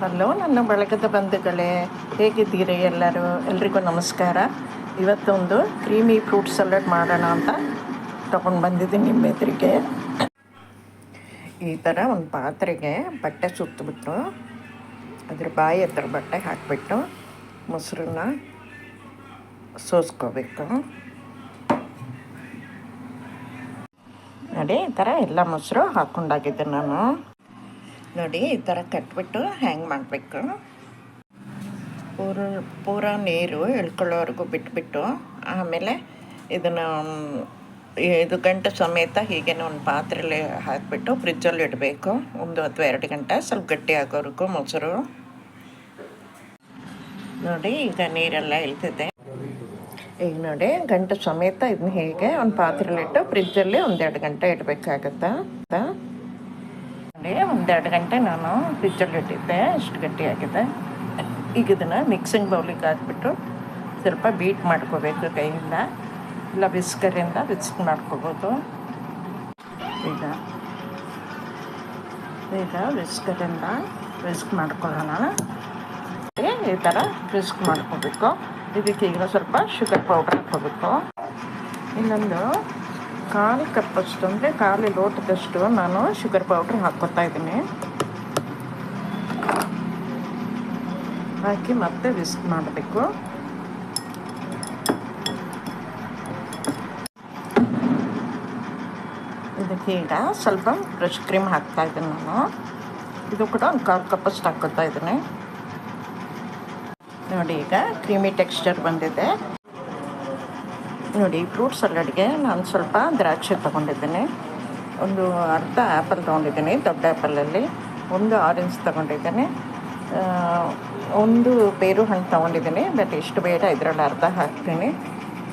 Hello, ನನ್ನ ಬಳಗದ ಬಂಧುಗಳೇ, ಹೇಗಿದ್ದೀರಿ ಎಲ್ಲರೂ? ಎಲ್ರಿಗೂ ನಮಸ್ಕಾರ. ಇವತ್ತೊಂದು ಕ್ರೀಮಿ ಫ್ರೂಟ್ ಸಲಾಡ್ ಮಾಡೋಣ ಅಂತ ತಗೊಂಡು ಬಂದಿದ್ದೀನಿ ನಿಮ್ಮ ಎದುರಿಗೆ. ಈ ಥರ ಒಂದು ಪಾತ್ರೆಗೆ ಬಟ್ಟೆ ಸುತ್ತಬಿಟ್ಟು ಅದ್ರ ಬಾಯಿ ಹತ್ರ ಬಟ್ಟೆ ಹಾಕಿಬಿಟ್ಟು ಮೊಸರನ್ನ ಸೋಸ್ಕೋಬೇಕು. ನೋಡಿ, ಈ ಥರ ಎಲ್ಲ ಮೊಸರು ಹಾಕ್ಕೊಂಡಾಗಿದ್ದೆ ನಾನು. ನೋಡಿ, ಈ ಥರ ಕಟ್ಬಿಟ್ಟು ಹ್ಯಾಂಗ್ ಮಾಡಬೇಕು. ಪೂರ ಪೂರ ನೀರು ಎಳ್ಕೊಳ್ಳೋವರೆಗೂ ಬಿಟ್ಬಿಟ್ಟು, ಆಮೇಲೆ ಇದನ್ನು ಇದು ಗಂಟೆ ಸಮೇತ ಹೀಗೆ ಒಂದು ಪಾತ್ರೆಯಲ್ಲಿ ಹಾಕಿಬಿಟ್ಟು ಫ್ರಿಜ್ಜಲ್ಲಿ ಇಡಬೇಕು. ಒಂದು ಅಥವಾ ಎರಡು ಗಂಟೆ, ಸ್ವಲ್ಪ ಗಟ್ಟಿ ಆಗೋವರೆಗೂ ಮೊಸರು. ನೋಡಿ, ಈಗ ನೀರೆಲ್ಲ ಇಳ್ತಿದೆ ಈಗ ನೋಡಿ, ಗಂಟೆ ಸಮೇತ ಇದನ್ನ ಹೀಗೆ ಒಂದು ಪಾತ್ರೆಲಿಟ್ಟು ಫ್ರಿಜ್ಜಲ್ಲಿ ಒಂದೆರಡು ಗಂಟೆ ಇಡಬೇಕಾಗತ್ತಾ? ಒಂದೆರಡು ಗಂಟೆ ನಾನು ಫ್ರಿಜ್ಜಲ್ಲಿ ಇಟ್ಟಿದ್ದೆ. ಇಷ್ಟು ಗಟ್ಟಿಯಾಗಿದೆ ಈಗ ಇದನ್ನು ಮಿಕ್ಸಿಂಗ್ ಬೌಲಿಗೆ ಹಾಕ್ಬಿಟ್ಟು ಸ್ವಲ್ಪ ಬೀಟ್ ಮಾಡ್ಕೋಬೇಕು ಕೈಯಿಂದ. ಇಲ್ಲ, ಬಿಸ್ಕರಿಂದ ಬಿಸ್ಕ್ ಮಾಡ್ಕೋಬೋದು. ಈಗ ಈಗ ಬಿಸ್ಕರಿಂದ ಬಿಸ್ಕ್ ಮಾಡ್ಕೊಳ್ಳೋಣ. ಈ ಥರ ಬಿಸ್ಕ್ ಮಾಡ್ಕೋಬೇಕು. ಇದಕ್ಕೆ ಈಗ ಸ್ವಲ್ಪ ಶುಗರ್ ಪೌಡ್ರ್ ಹಾಕ್ಕೋಬೇಕು. ಇನ್ನೊಂದು ಕಾಲು ಕಪ್ಪಷ್ಟು ಅಂದರೆ ಕಾಲು ಲೋಟದಷ್ಟು ನಾನು ಶುಗರ್ ಪೌಡ್ರ್ ಹಾಕ್ಕೊತಾ ಇದ್ದೀನಿ. ಹಾಕಿ ಮತ್ತೆ ವಿಸ್ಕ್ ಮಾಡಬೇಕು. ಇದಕ್ಕೆ ಈಗ ಸ್ವಲ್ಪ ಫ್ರೆಶ್ ಕ್ರೀಮ್ ಹಾಕ್ತಾ ಇದ್ದೀನಿ ನಾನು. ಇದು ಕೂಡ ಒಂದು ಕಾಲು ಕಪ್ಪಷ್ಟು ಹಾಕ್ಕೊತಾ ಇದ್ದೀನಿ. ನೋಡಿ ಈಗ ಕ್ರೀಮಿ ಟೆಕ್ಸ್ಚರ್ ಬಂದಿದೆ. ನೋಡಿ, ಫ್ರೂಟ್ ಸಲಾಡ್ಗೆ ನಾನು ಸ್ವಲ್ಪ ದ್ರಾಕ್ಷಿ ತೊಗೊಂಡಿದ್ದೀನಿ. ಒಂದು ಅರ್ಧ ಆ್ಯಪಲ್ ತೊಗೊಂಡಿದ್ದೀನಿ, ದೊಡ್ಡ ಆ್ಯಪಲಲ್ಲಿ ಒಂದು ಆರೆಂಜ್ ತೊಗೊಂಡಿದ್ದೀನಿ. ಒಂದು ಬೇರು ಹಣ್ಣು ತೊಗೊಂಡಿದ್ದೀನಿ, ಬಟ್ ಇಷ್ಟು ಬೇಡ, ಇದರಲ್ಲಿ ಅರ್ಧ ಹಾಕ್ತೀನಿ.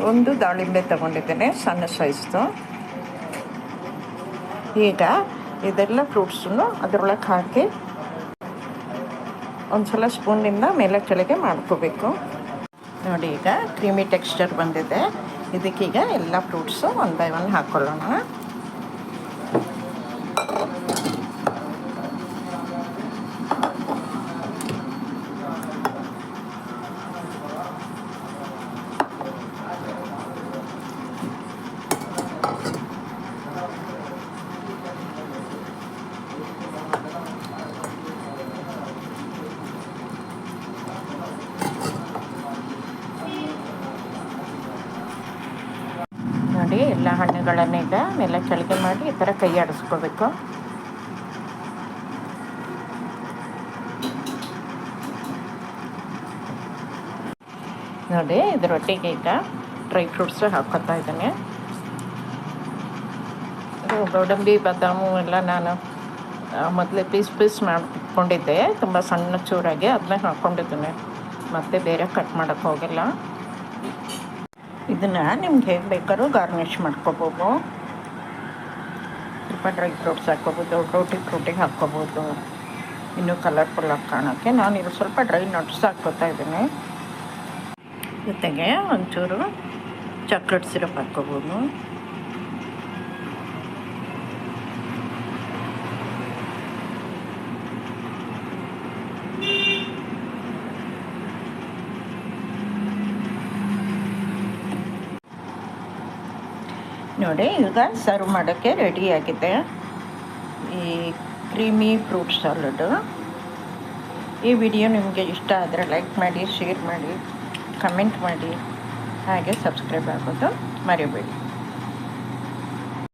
ಒಂದು ದಾಳಿಂಬೆ ತೊಗೊಂಡಿದ್ದೀನಿ, ಸಣ್ಣ ಸೈಜ್ದು. ಈಗ ಇದೆಲ್ಲ ಫ್ರೂಟ್ಸನ್ನು ಅದರೊಳಗೆ ಹಾಕಿ ಒಂದು ಸಲ ಸ್ಪೂನಿಂದ ಮೇಲೆ ಕೆಳಗೆ ಮಾಡ್ಕೋಬೇಕು. ನೋಡಿ, ಈಗ ಕ್ರೀಮಿ ಟೆಕ್ಸ್ಚರ್ ಬಂದಿದೆ. ಇದಕ್ಕೀಗ ಎಲ್ಲ ಫ್ರೂಟ್ಸು ಒನ್ ಬೈ ಒನ್ ಹಾಕ್ಕೊಳ್ಳೋಣ ನೋಡಿ ಎಲ್ಲ ಹಣ್ಣುಗಳನ್ನು ಈಗ ಮೇಲೆ ಕೆಳಗೆ ಮಾಡಿ ಈ ಥರ ಕೈ ಆಡಿಸ್ಕೋಬೇಕು. ನೋಡಿ ಇದರೊಟ್ಟಿಗೆ ಈಗ ಡ್ರೈ ಫ್ರೂಟ್ಸು ಹಾಕ್ಕೊತಾ ಇದ್ದೀನಿ. ಗೋಡಂಬಿ, ಬಾದಾಮು ಎಲ್ಲ ನಾನು ಮೊದಲೇ ಪೀಸ್ ಪೀಸ್ ಮಾಡ್ಕೊಂಡಿದ್ದೆ. ತುಂಬ ಸಣ್ಣ ಚೂರಾಗಿ ಅದನ್ನ ಹಾಕ್ಕೊಂಡಿದ್ದೀನಿ ಮತ್ತೆ ಬೇರೆ ಕಟ್ ಮಾಡೋಕ್ಕೆ ಹೋಗಿಲ್ಲ. ಇದನ್ನು ನಿಮ್ಗೆ ಹೇಗೆ ಬೇಕಾದ್ರೂ ಗಾರ್ನಿಷ್ ಮಾಡ್ಕೋಬೋದು. ಸ್ವಲ್ಪ ಡ್ರೈ ಫ್ರೂಟ್ಸ್ ಹಾಕ್ಕೋಬೋದು ರೋಟಿ ಫ್ರೂಟಿಗೆ ಹಾಕ್ಕೋಬೋದು. ಇನ್ನೂ ಕಲರ್ಫುಲ್ಲಾಗಿ ಕಾಣೋಕ್ಕೆ ನಾನು ಇದು ಸ್ವಲ್ಪ ಡ್ರೈ ನಟ್ಸ್ ಹಾಕ್ಕೋತಾ ಇದ್ದೀನಿ. ಜೊತೆಗೆ ಒಂಚೂರು ಚಾಕ್ಲೇಟ್ ಸಿರಪ್ ಹಾಕ್ಕೋಬೋದು. ನೋಡಿ, ಈಗ ಸರ್ವ್ ಮಾಡೋಕ್ಕೆ ರೆಡಿಯಾಗಿದೆ ಈ ಕ್ರೀಮಿ ಫ್ರೂಟ್ ಸಾಲಡು ಈ ವಿಡಿಯೋ ನಿಮಗೆ ಇಷ್ಟ ಆದರೆ ಲೈಕ್ ಮಾಡಿ ಶೇರ್ ಮಾಡಿ ಕಮೆಂಟ್ ಮಾಡಿ, ಹಾಗೆ ಸಬ್ಸ್ಕ್ರೈಬ್ ಆಗೋದು ಮರಿಬೇಡಿ.